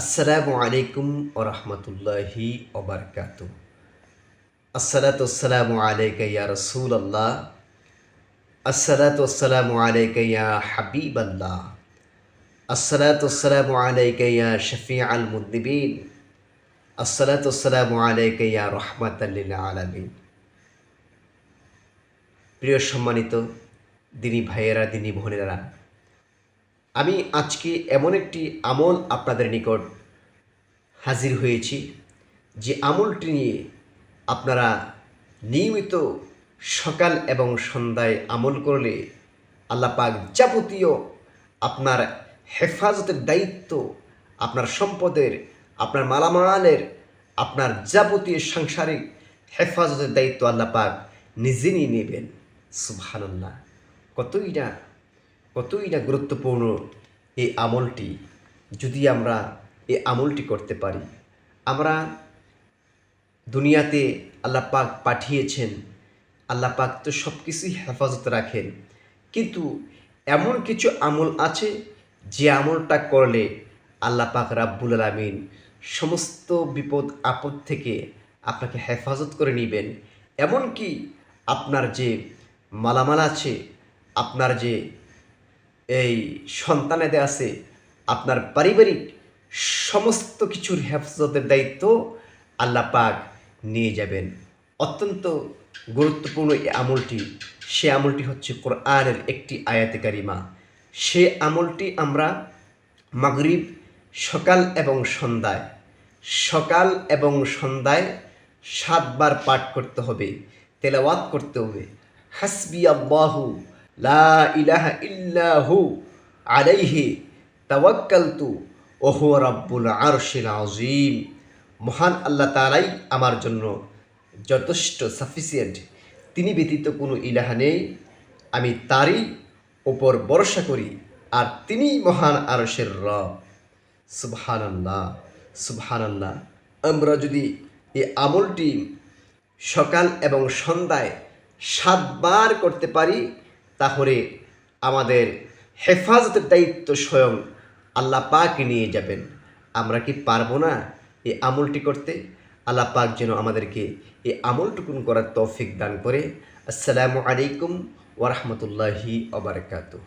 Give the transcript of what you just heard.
আসসালামু আলাইকুম ওরহমতুল্লাহি ওবরকাত আসসালাতামু আলাইকা ইয়া রসুল আল্লাহ আসসালাতামু আলাইকা ইয়া হাবিব আল্লাহ আসসালাতামু আলাইকা ইয়া শফি আল মুদ্দিবিন আসসালাতামু আলাইকা ইয়া রহমাতাল্লিল আলামিন। প্রিয় সম্মানিত দিনী ভাইয়েরা, দিনী বোনেরা আমি আজকে এমন একটি আমল আপনাদের নিকট হাজির হয়েছি, যে আমলটি নিয়ে আপনারা নিয়মিত সকাল এবং সন্ধ্যায় আমল করলে আল্লাহ পাক যাবতীয় আপনার হেফাজতের দায়িত্ব, আপনার সম্পদের, আপনার মালামালের, আপনার যাবতীয় সাংসারিক হেফাজতের দায়িত্ব আল্লাহ পাক নিজে নিয়ে নেবেন। সুবহানাল্লাহ। কতই না কতই না গুরুত্বপূর্ণ এই আমলটি, যদি আমরা এই আমলটি করতে পারি। আমরা দুনিয়াতে আল্লাহ পাক পাঠিয়েছেন, আল্লাহ পাক তো সব কিছুই হেফাজত রাখেন। কিন্তু এমন কিছু আমল আছে, যে আমলটা করলে আল্লাহ পাক রাব্বুল আলমিন সমস্ত বিপদ, আপদ থেকে আপনাকে হেফাজত করে নেবেন। এমনকি আপনার যে মালামাল আছে, আপনার যে এই সন্তানেদের আছে আপনার পারিবারিক সমস্ত কিছুর হেফাজতের দায়িত্ব আল্লাহ পাক নিয়ে যাবেন। অত্যন্ত গুরুত্বপূর্ণ এই আমলটি, সে আমলটি হচ্ছে কোরআনের একটি আয়াতে কারিমা। সে আমলটি আমরা মাগরিব সকাল এবং সন্ধ্যায়, সকাল এবং সন্ধ্যায় সাতবার পাঠ করতে হবে, তেলাওয়াত করতে হবে। হাসবি আল্লাহু লা ইলাহা ইল্লাহু আলাইহি তাওয়াক্কালতু ওহু রাব্বুল আরশিল আজিম মহান আল্লাহ তাআলাই আমার জন্য যথেষ্ট সাফিসিয়েন্ট তিনি ব্যতীত কোনো ইলাহা নেই। আমি তারই ওপর ভরসা করি আর তিনি মহান আরশের রব। সুবহানাল্লাহ সুবহানাল্লাহ। আমরা যদি এই আমলটি সকাল এবং সন্ধ্যায় সাতবার করতে পারি তাহলে আমাদের হেফাজতের দায়িত্ব স্বয়ং আল্লাহ পাক নিয়ে যাবেন। আমরা কি পারব না এই আমলটি করতে? আল্লাহ পাক যেন আমাদেরকে এই আমলটুকুন করার তৌফিক দান করে। আসসালামু আলাইকুম ওরহমতুল্লাহি ওবরাকাতু